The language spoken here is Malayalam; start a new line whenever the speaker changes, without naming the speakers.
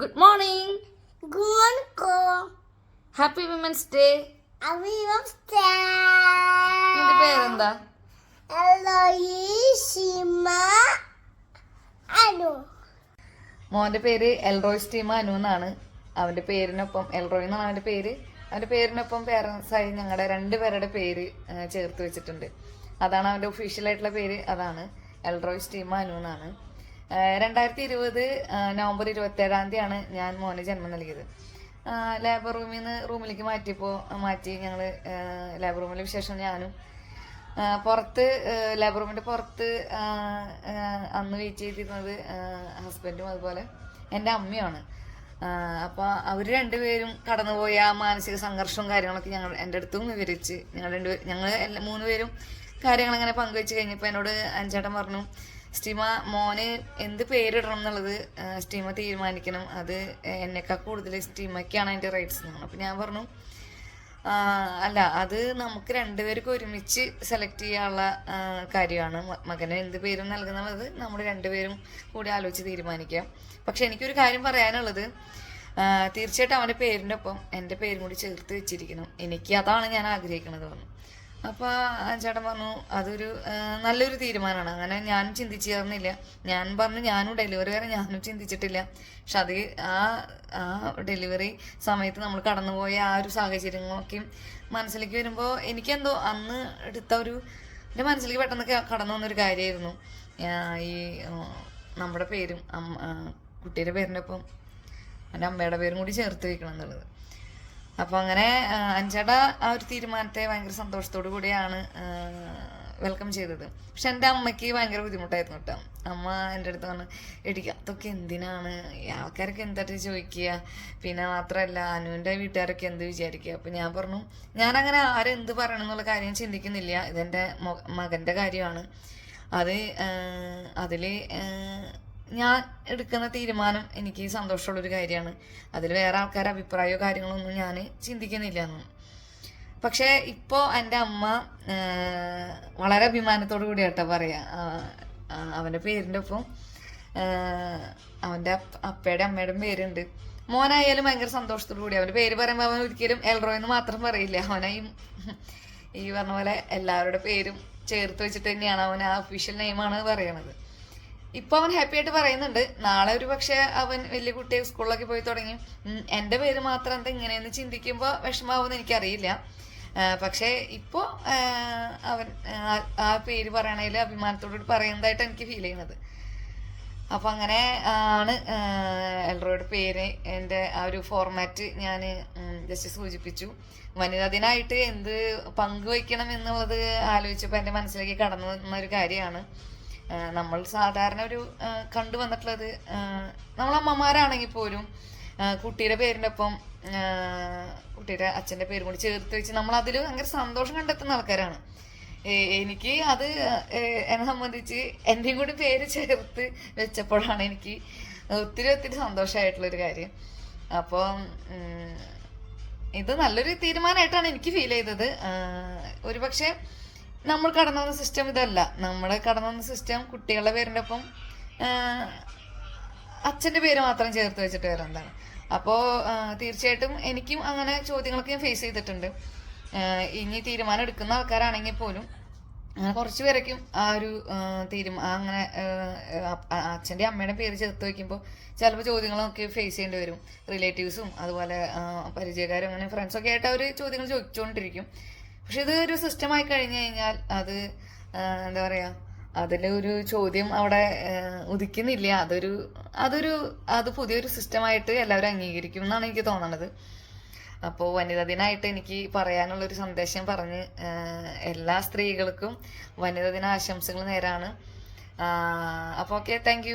Good morning. Happy women's day നിന്റെ പേരെന്താ. മോന്റെ പേര് എൽറോയ് സ്റ്റീമ അനു എന്നാണ്. അവന്റെ പേരിനൊപ്പം എൽറോയ് എന്നാണ് അവന്റെ പേര്. അവന്റെ പേരിനൊപ്പം പേരൻസ് ആയി ഞങ്ങളുടെ രണ്ടുപേരുടെ പേര് ചേർത്ത് വെച്ചിട്ടുണ്ട്. അതാണ് അവന്റെ ഒഫീഷ്യൽ ആയിട്ടുള്ള പേര്. അതാണ് എൽറോയ് സ്റ്റീമ അനു എന്നാണ്. രണ്ടായിരത്തി ഇരുപത് നവംബർ ഇരുപത്തി ഏഴാം തീയതിയാണ് ഞാൻ മോന് ജന്മം നൽകിയത്. ലേബർ റൂമിൽ നിന്ന് റൂമിലേക്ക് മാറ്റിയപ്പോൾ മാറ്റി ഞങ്ങൾ ലേബർ റൂമിലെ വിശേഷം ഞാനും. പുറത്ത് ലേബർ റൂമിന്റെ പുറത്ത് അന്ന് വെയിറ്റ് ചെയ്തിരുന്നത് ഹസ്ബൻഡും അതുപോലെ എന്റെ അമ്മയാണ് അപ്പോൾ അവർ രണ്ടുപേരും കടന്നുപോയ ആ മാനസിക സംഘർഷവും കാര്യങ്ങളൊക്കെ ഞങ്ങൾ എന്റെ അടുത്തും വിവരിച്ച് ഞങ്ങൾ രണ്ട് ഞങ്ങൾ മൂന്ന് പേരും കാര്യങ്ങളങ്ങനെ പങ്കുവെച്ച് കഴിഞ്ഞപ്പോൾ എന്നോട് അഞ്ചേട്ടൻ പറഞ്ഞു സ്റ്റീമ മോന് എന്ത് പേരിടണം എന്നുള്ളത് സ്റ്റീമ തീരുമാനിക്കണം. അത് എന്നെക്കാൾ കൂടുതൽ സ്റ്റീമയ്ക്കാണ് അതിന്റെ റൈറ്റ്സ് എന്നാണ് അപ്പം ഞാൻ പറഞ്ഞു അല്ല അത് നമുക്ക് രണ്ടുപേർക്കും ഒരുമിച്ച് സെലക്ട് ചെയ്യാനുള്ള കാര്യമാണ്. മകന് എന്ത് പേരും നൽകുന്നുള്ളത് നമ്മൾ രണ്ടുപേരും കൂടി ആലോചിച്ച് തീരുമാനിക്കാം. പക്ഷെ എനിക്കൊരു കാര്യം പറയാനുള്ളത് തീർച്ചയായിട്ടും അവന്റെ പേരിന്റെ ഒപ്പം എന്റെ പേരും കൂടി ചേർത്ത് വെച്ചിരിക്കണം. എനിക്ക് അതാണ് ഞാൻ ആഗ്രഹിക്കുന്നത് പറഞ്ഞു. അപ്പോൾ ചേട്ടൻ പറഞ്ഞു അതൊരു നല്ലൊരു തീരുമാനമാണ് അങ്ങനെ ഞാൻ ചിന്തിച്ചിരുന്നില്ല ഞാൻ പറഞ്ഞു ഞാനും ഡെലിവറി വരെ ഞാനും ചിന്തിച്ചിട്ടില്ല. പക്ഷെ അത് ആ ആ ഡെലിവറി സമയത്ത് നമ്മൾ കടന്നുപോയ ആ ഒരു സാഹചര്യങ്ങളൊക്കെ മനസ്സിലേക്ക് വരുമ്പോൾ എനിക്കെന്തോ അന്ന് എടുത്ത ഒരു എന്റെ മനസ്സിലേക്ക് പെട്ടെന്ന് കടന്നു വന്നൊരു കാര്യമായിരുന്നു ഈ നമ്മുടെ പേരും കുട്ടിയുടെ പേരിന്റെ ഒപ്പം എന്റെ അമ്മയുടെ പേരും കൂടി ചേർത്ത് വയ്ക്കണം എന്നുള്ളത്. അപ്പോൾ അങ്ങനെ അഞ്ചട ആ ഒരു തീരുമാനത്തെ ഭയങ്കര സന്തോഷത്തോടു കൂടിയാണ് വെൽക്കം ചെയ്തത്. പക്ഷെ എന്റെ അമ്മയ്ക്ക് ഭയങ്കര ബുദ്ധിമുട്ടായിരുന്നു കേട്ടോ. അമ്മ എന്റെ അടുത്ത് പറഞ്ഞു എടിക്ക അതൊക്കെ എന്തിനാണ്? ആൾക്കാരൊക്കെ എന്തായിട്ട് ചോദിക്കുക? പിന്നെ മാത്രമല്ല അനുവിന്റെ വീട്ടുകാരൊക്കെ എന്ത് വിചാരിക്കുക? അപ്പം ഞാൻ പറഞ്ഞു ഞാനങ്ങനെ ആരെന്ത് പറയണം എന്നുള്ള കാര്യം ചിന്തിക്കുന്നില്ല. ഇതെന്റെ മകന്റെ കാര്യമാണ്. അത് അതിൽ ഞാൻ എടുക്കുന്ന തീരുമാനം എനിക്ക് സന്തോഷമുള്ളൊരു കാര്യമാണ്. അതിൽ വേറെ ആൾക്കാരുടെ അഭിപ്രായമോ കാര്യങ്ങളൊന്നും ഞാൻ ചിന്തിക്കുന്നില്ല എന്നും. പക്ഷേ ഇപ്പോൾ എന്റെ അമ്മ വളരെ അഭിമാനത്തോടു കൂടി കേട്ടോ പറയാ അവന്റെ പേരിന്റെ ഒപ്പം അവന്റെ അപ്പ- അപ്പയുടെ അമ്മയുടെയും പേരുണ്ട്. മോനായാലും ഭയങ്കര സന്തോഷത്തോടു കൂടി അവന്റെ പേര് പറയുമ്പോൾ അവൻ ഒരിക്കലും എൽറോ എന്ന് മാത്രം പറയില്ല. അവനെ ഈ ഈ പറഞ്ഞ പോലെ എല്ലാവരുടെ പേരും ചേർത്ത് വെച്ചിട്ട് തന്നെയാണ് അവൻ ആ ഒഫീഷ്യൽ നെയിമാണ് പറയണത്. ഇപ്പൊ അവൻ ഹാപ്പി ആയിട്ട് പറയുന്നുണ്ട്. നാളെ ഒരു പക്ഷെ അവൻ വലിയ കുട്ടിയെ സ്കൂളിലൊക്കെ പോയി തുടങ്ങി. എന്റെ പേര് മാത്രം എന്താ ഇങ്ങനെയെന്ന് ചിന്തിക്കുമ്പോൾ വിഷമാവുമെന്ന് എനിക്കറിയില്ല. പക്ഷെ ഇപ്പോൾ അവൻ ആ- പേര് പറയണതിൽ അഭിമാനത്തോടുകൂടി പറയുന്നതായിട്ട് എനിക്ക് ഫീൽ ചെയ്യുന്നത്. അപ്പം അങ്ങനെ ആണ് എൽറോയുടെ പേര്. എന്റെ ആ ഒരു ഫോർമാറ്റ് ഞാൻ ജസ്റ്റ് സൂചിപ്പിച്ചു. വനിതാ ദിനമായിട്ട് എന്ത് പങ്കുവയ്ക്കണം എന്നുള്ളത് ആലോചിച്ചപ്പോൾ എന്റെ മനസ്സിലേക്ക് കടന്നു വന്ന ഒരു കാര്യമാണ്. നമ്മൾ സാധാരണ ഒരു കണ്ടുവന്നിട്ടുള്ളത് അമ്മമാരാണെങ്കിൽ പോലും കുട്ടിയുടെ പേരിന്റെ ഒപ്പം കുട്ടിയുടെ അച്ഛന്റെ പേരും കൂടി ചേർത്ത് വെച്ച് നമ്മൾ അതിൽ ഭയങ്കര സന്തോഷം കണ്ടെത്തുന്ന ആൾക്കാരാണ്. എനിക്ക് അത് എന്നെ സംബന്ധിച്ച് എന്റെയും കൂടി പേര് ചേർത്ത് വെച്ചപ്പോഴാണ് എനിക്ക് ഒത്തിരി ഒത്തിരി സന്തോഷമായിട്ടുള്ളൊരു കാര്യം. അപ്പോൾ ഇത് നല്ലൊരു തീരുമാനമായിട്ടാണ് എനിക്ക് ഫീൽ ചെയ്തത്. ഒരു ഒരുപക്ഷെ നമ്മൾ കടന്നു വന്ന സിസ്റ്റം ഇതല്ല. നമ്മൾ കടന്നു വന്ന സിസ്റ്റം കുട്ടികളുടെ പേരിന്റെ ഒപ്പം അച്ഛന്റെ പേര് മാത്രം ചേർത്ത് വെച്ചിട്ട് വരുന്നതാണ് അപ്പോൾ തീർച്ചയായിട്ടും എനിക്കും അങ്ങനെ ചോദ്യങ്ങളൊക്കെ ഞാൻ ഫേസ് ചെയ്തിട്ടുണ്ട്. ഇനി തീരുമാനം എടുക്കുന്ന ആൾക്കാരാണെങ്കിൽ പോലും അങ്ങനെ കുറച്ച് പേരൊക്കെയും ആ ഒരു തീരുമാനം അങ്ങനെ അച്ഛന്റെ അമ്മയുടെ പേര് ചേർത്ത് വയ്ക്കുമ്പോൾ ചിലപ്പോൾ ചോദ്യങ്ങളൊക്കെ ഫേസ് ചെയ്യേണ്ടി വരും. റിലേറ്റീവ്സും അതുപോലെ പരിചയക്കാരും അങ്ങനെ ഫ്രണ്ട്സൊക്കെ ആയിട്ട് അവർ ചോദ്യങ്ങൾ ചോദിച്ചുകൊണ്ടിരിക്കും പക്ഷെ ഇത് ഒരു സിസ്റ്റമായി കഴിഞ്ഞു കഴിഞ്ഞാൽ അത് എന്താ പറയുക അതിൽ ഒരു ചോദ്യം അവിടെ ഉദിക്കുന്നില്ല. അതൊരു അതൊരു അത് പുതിയൊരു സിസ്റ്റമായിട്ട് എല്ലാവരും അംഗീകരിക്കും എന്നാണ് എനിക്ക് തോന്നണത്. അപ്പോൾ വനിതാ ദിനമായിട്ട് എനിക്ക് പറയാനുള്ളൊരു സന്ദേശം പറഞ്ഞ് എല്ലാ സ്ത്രീകൾക്കും വനിതാ ദിന ആശംസകൾ നേരാണ് അപ്പോൾ ഓക്കെ താങ്ക്